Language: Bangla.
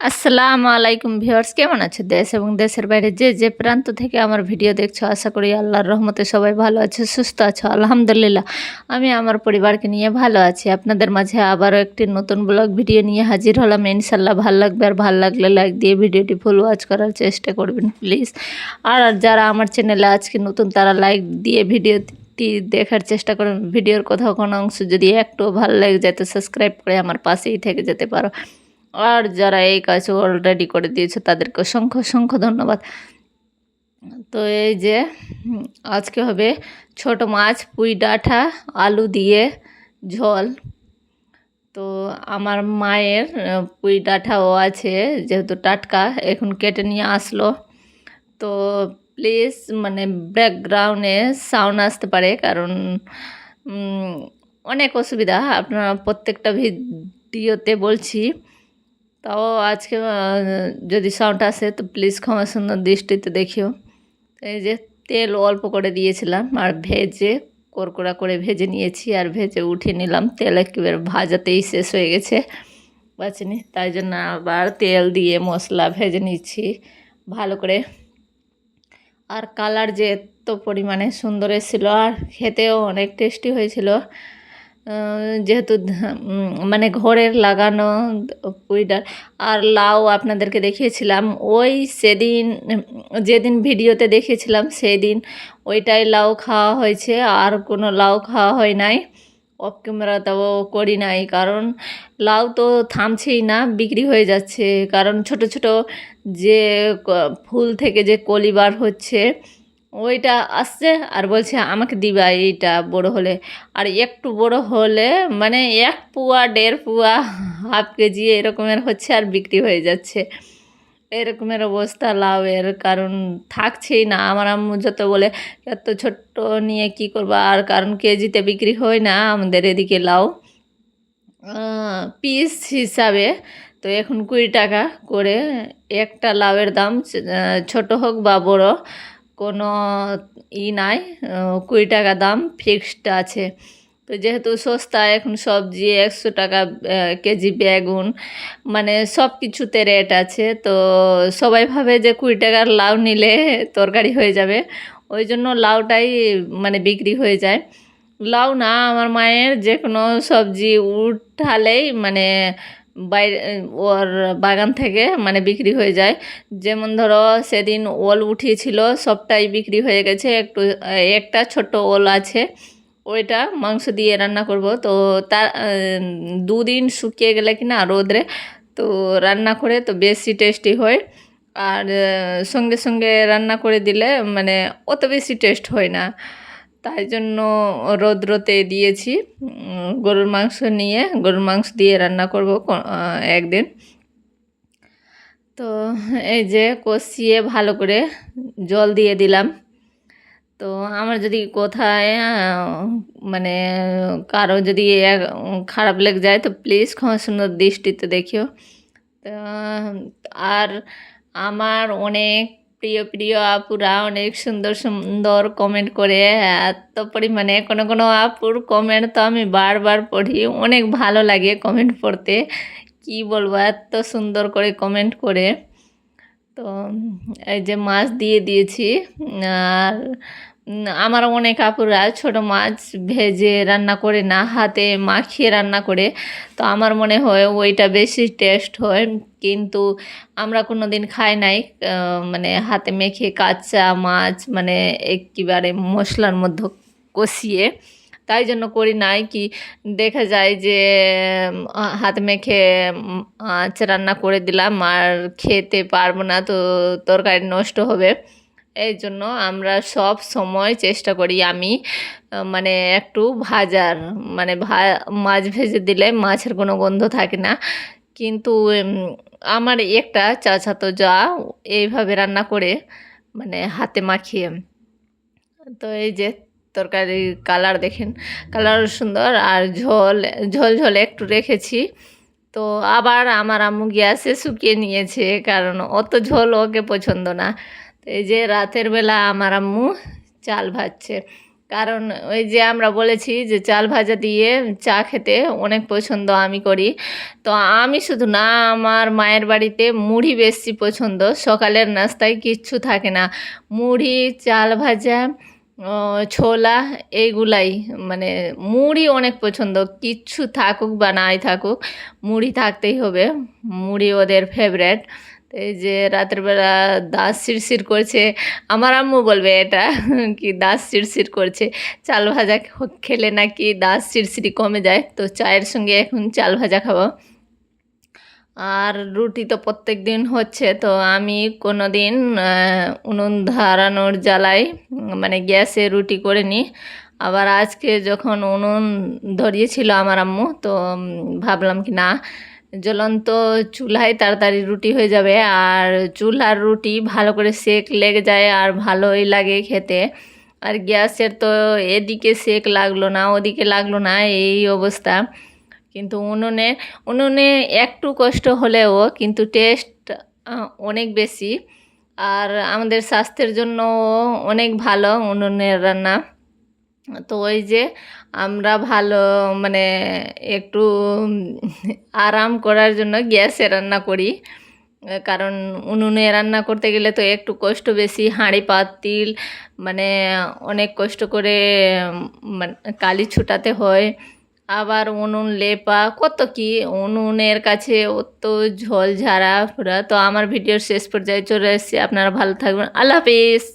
আসসালামু আলাইকুম ভিউয়ার্স, কেমন আছে দেশ এবং দেশের বাইরে যে যে প্রান্ত থেকে আমার ভিডিও দেখছ, আশা করি আল্লাহর রহমতে সবাই ভালো আছে, সুস্থ আছো, আলহামদুলিল্লাহ। আমি আমার পরিবারকে নিয়ে ভালো আছি। আপনাদের মাঝে আবারও একটি নতুন ব্লগ ভিডিও নিয়ে হাজির হলাম। ইনশাল্লাহ ভালো লাগবে আর ভালো লাগলে লাইক দিয়ে ভিডিওটি ফুল ওয়াচ করার চেষ্টা করবেন, প্লিজ। আর যারা আমার চ্যানেলে আজকে নতুন, তারা লাইক দিয়ে ভিডিওটি দেখার চেষ্টা করেন। ভিডিওর কোথাও কোনো অংশ যদি একটু ভালো লাগে তো সাবস্ক্রাইব করে আমার পাশেই থেকে যেতে পারো। আর যারা এই কাজ অলরেডি করে দিয়েছে, তাদেরকে অসংখ্য অসংখ্য ধন্যবাদ। তো এই যে আজকে হবে ছোট মাছ, পুঁই ডাঁটা, আলু দিয়ে ঝোল। তো আমার মায়ের পুঁই ডাঁটাও আছে, যেহেতু টাটকা, এখন কেটে নিয়ে আসলো। তো প্লিজ মানে ব্যাকগ্রাউন্ডে সাউন্ড আসতে পারে, কারণ অনেক অসুবিধা। আপনারা প্রত্যেকটা ভিডিওতে বলছি তাও আজকে যদি সাউন্ড আসে তো প্লিজ ক্ষমা সুন্দর দৃষ্টিতে দেখিও। এই যে তেল অল্প করে দিয়েছিলাম আর ভেজে কড়কড়া করে ভেজে নিয়েছি আর ভেজে উঠিয়ে নিলাম। তেল একেবারে ভাজাতেই শেষ হয়ে গেছে বাঁচিনি তাই জন্য আবার তেল দিয়ে মশলা ভেজে নিচ্ছি ভালো করে। আর কালার যে এত পরিমাণে সুন্দর এসেছিল আর খেতেও অনেক টেস্টি হয়েছিল। যেহেতু মানে ঘরের লাগানো পুঁই আর লাউ আপনাদেরকে দেখিয়েছিলাম, ওই সেদিন, যেদিন ভিডিওতে দেখিয়েছিলাম সেই দিন ওইটাই লাউ খাওয়া হয়েছে, আর কোনো লাউ খাওয়া হয় নাই। অফ ক্যামেরা তাও করি নাই, কারণ লাউ তো থামছেই না, বিক্রি হয়ে যাচ্ছে। কারণ ছোট ছোট যে ফুল থেকে যে কলিবার হচ্ছে ওইটা আসছে আর বলছে, আমাকে দিবা এইটা বড় হলে। আর একটু বড় হলে মানে এক পুয়া, দেড় পুয়া, হাফ কেজি এরকমের হচ্ছে আর বিক্রি হয়ে যাচ্ছে। এরকমের অবস্থা লাউয়ের কারণ থাকছেই না। আমার আম্মু যত বলে, এত ছোট্ট নিয়ে কি করবা? আর কারণ কেজিতে বিক্রি হয় না, আমাদের এদিকে লাউ পিস হিসাবে তো এখন কুড়ি টাকা করে একটা লাউয়ের দাম ছোট হোক বা বড় কোনো ই নাই কুড়ি টাকা দাম ফিক্সড আছে। তো যেহেতু সস্তা, এখন সবজি একশো টাকা কেজি বেগুন মানে সব কিছুতে রেট আছে। তো সবাই ভাবে যে কুড়ি টাকার লাউ নিলে তরকারি হয়ে যাবে। ওই জন্য লাউটাই মানে বিক্রি হয়ে যায়। লাউ না, আমার মায়ের যে কোনো সবজি উঠালেই মানে বাইরে, ওর বাগান থেকে মানে বিক্রি হয়ে যায়। যেমন ধরো সেদিন ওল উঠিয়েছিল, সবটাই বিক্রি হয়ে গেছে। একটু, একটা ছোট ওল আছে, ওইটা মাংস দিয়ে রান্না করব। তো তার দুদিন শুকিয়ে গেলে কি না রোদ্রে, তো রান্না করে তো বেশি টেস্টি হয়। আর, সঙ্গে সঙ্গে রান্না করে দিলে মানে অত বেশি টেস্ট হয় না। তাই জন্য রৌদ্রতে দিয়েছি গরুর মাংস নিয়ে। গরুর মাংস দিয়ে রান্না করব একদিন। তো এই যে কষিয়ে ভালো করে জল দিয়ে দিলাম। তো আমার যদি কোথায় মানে কারও যদি খারাপ লেগে যায়, তো প্লিজ ক্ষমা সুন্দর দৃষ্টিতে দেখিও। আর আমার অনেক প্রিয় প্রিয় আপুরা, অনেক সুন্দর সুন্দর কমেন্ট করে। এত পরিমাণে, কোনো কোনো আপুর কমেন্ট তো আমি বারবার পড়ি। অনেক ভালো লাগে কমেন্ট পড়তে। কি বলব, এত সুন্দর করে কমেন্ট করে। তো, এই যে মাছ দিয়ে দিয়েছি, আর আমার অনেক আপুরা ছোট মাছ ভেজে রান্না করে না, হাতে মাখিয়ে রান্না করে। তো আমার মনে হয় ওইটা বেশি টেস্ট হয়। কিন্তু আমরা কোনো দিন খাই নাই মানে হাতে মেখে কাঁচা মাছ মানে একেবারে মশলার মধ্যে কষিয়ে। তাই জন্য করি নাই কি, দেখা যায় যে হাত মেখে মাছ রান্না করে দিলাম, আর খেতে পারব না, তো তরকারি নষ্ট হবে। এই জন্য আমরা সব সময় চেষ্টা করি আমি মানে একটু ভাজার মানে মাছ ভেজে দিলে মাছের কোনো গন্ধ থাকে না। কিন্তু আমার একটা চাচাতো যা এইভাবে রান্না করে মানে হাতে মাখিয়ে। তো এই যে তরকারি কালার দেখেন, কালার সুন্দর আর ঝোল ঝোল ঝোল একটু রেখেছি। তো আবার আমার আম্মু গ্যাসে শুকিয়ে নিয়েছে, কারণ অত ঝোল ওকে পছন্দ না। এই যে রাতের বেলা আমার আম্মু চাল ভাজছে। কারণ ওই যে আমরা বলেছি যে চাল ভাজা দিয়ে চা খেতে অনেক পছন্দ আমি করি। তো আমি শুধু না, আমার মায়ের বাড়িতে মুড়ি বেশি পছন্দ। সকালের নাস্তায় কিচ্ছু থাকে না। মুড়ি, চাল ভাজা ছোলা এইগুলাই। মানে মুড়ি অনেক পছন্দ। কিচ্ছু থাকুক বা নাই থাকুক, মুড়ি থাকতেই হবে। মুড়ি ওদের ফেভারেট এই যে রাতের বেলা দাঁত শিরশির করছে আমার আম্মু বলবে এটা কি দাঁত শিরশির করছে চাল ভাজা খেলে নাকি দাঁত শিরশিরি কমে যায় তো চায়ের সঙ্গে এখন চাল ভাজা খাব। আর রুটি তো প্রত্যেক দিন হচ্ছে তো আমি কোনো দিন উনুন ধরানোর জ্বালায় উম, মানে গ্যাসে রুটি করে নিই। আবার আজকে যখন উনুন ধরিয়েছিল আমার আম্মু তো ভাবলাম কি না জ্বলন্ত চুলায় তাড়াতাড়ি রুটি হয়ে যাবে। আর চুলার রুটি ভালো করে সেক লেগে যায় আর ভালোই লাগে খেতে। আর গ্যাসের তো এদিকে সেক লাগল না, ওদিকে লাগল না, এই অবস্থা। কিন্তু উনুনে উনুনে একটু কষ্ট হলেও কিন্তু টেস্ট অনেক বেশি। আর আমাদের স্বাস্থ্যের জন্য অনেক ভালো উনুনের রান্না। তো ওই যে আমরা ভালো মানে একটু আরাম করার জন্য গ্যাসে রান্না করি। কারণ উনুনে রান্না করতে গেলে তো একটু কষ্ট বেশি, হাঁড়ি, পাতিল মানে অনেক কষ্ট করে মানে কালি ছুটাতে হয়। আবার উনুন লেপা, কত কি উনুনের কাছে অত ঝোল ঝাড়া ফুরা। তো আমার ভিডিওর শেষ পর্যায়ে চলে এসেছি, আপনারা ভালো থাকবেন। আল্লাহ হাফিজ।